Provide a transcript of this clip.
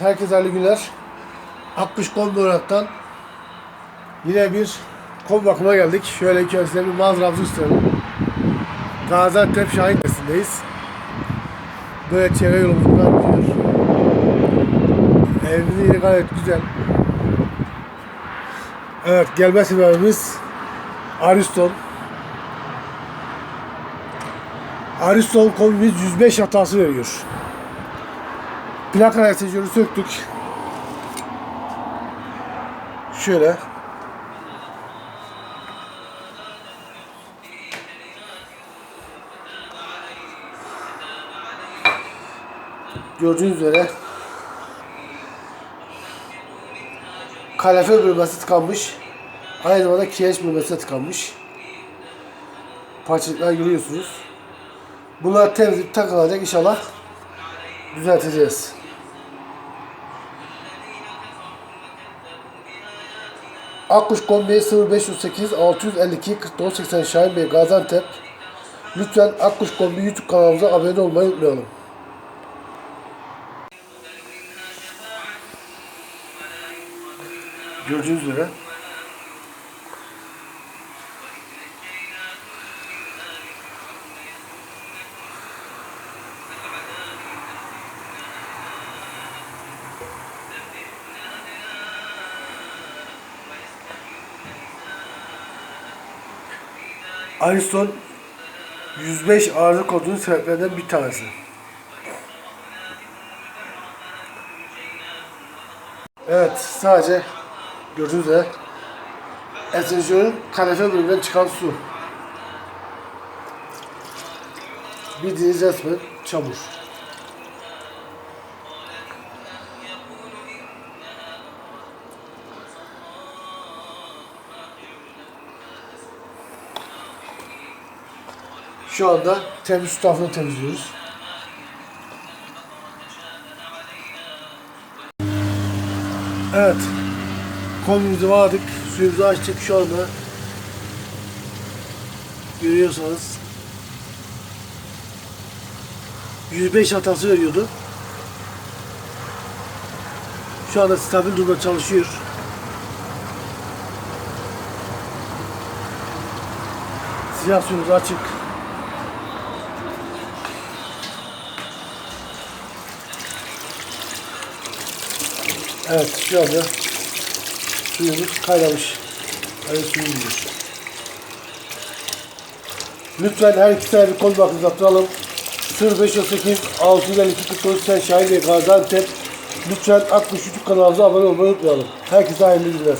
Herkese hayırlı günler. Akkuş Kombi olaraktan yine bir kombi bakıma geldik. Şöyle içerisinde bir manzaramızı gösterelim. Gaziantep Şahin Tepesi'ndeyiz. Böyle çevre yolumuzdan gidiyor. Evimizin yeri gayet güzel. Evet gelme sebebimiz Ariston. Ariston kombimiz 105 hatası veriyor. Plaka resecörü söktük. Şöyle. Gördüğünüz üzere kalefe bölmesi tıkanmış. Aynı zamanda kireç bölmesi de tıkanmış. Parçacıklar görüyorsunuz. Bunlar temizlik takılacak inşallah düzelteceğiz. Akkuş Kombi 0508 652 4980 Şahin Bey Gaziantep. Lütfen Akkuş Kombi YouTube kanalımıza abone olmayı unutmayalım. Gördüğünüz üzere Ariston 105 arıza kodunun sebeplerinden bir tanesi. Evet, sadece gördüğünüz üzere esenjörün kalefe bölümünden çıkan su. Bildiğiniz resmen çamur. Şu anda temiz tarafını temizliyoruz. Evet. Kombimizi vardık. Suyumuzu açtık şu anda. Görüyorsanız 105 hatası veriyordu. Şu anda stabil durumda çalışıyor. Siyah suyumuz açık. Evet şu anda suyumuz kaynamış. Hani suyumuz gidiyor. Lütfen her iki tane bir kol bakınız attıralım. 0538 652 49 Şahin Bey Gaziantep. Lütfen 63 kanalımıza abone olmayı unutmayalım. Herkese hayırlı günler.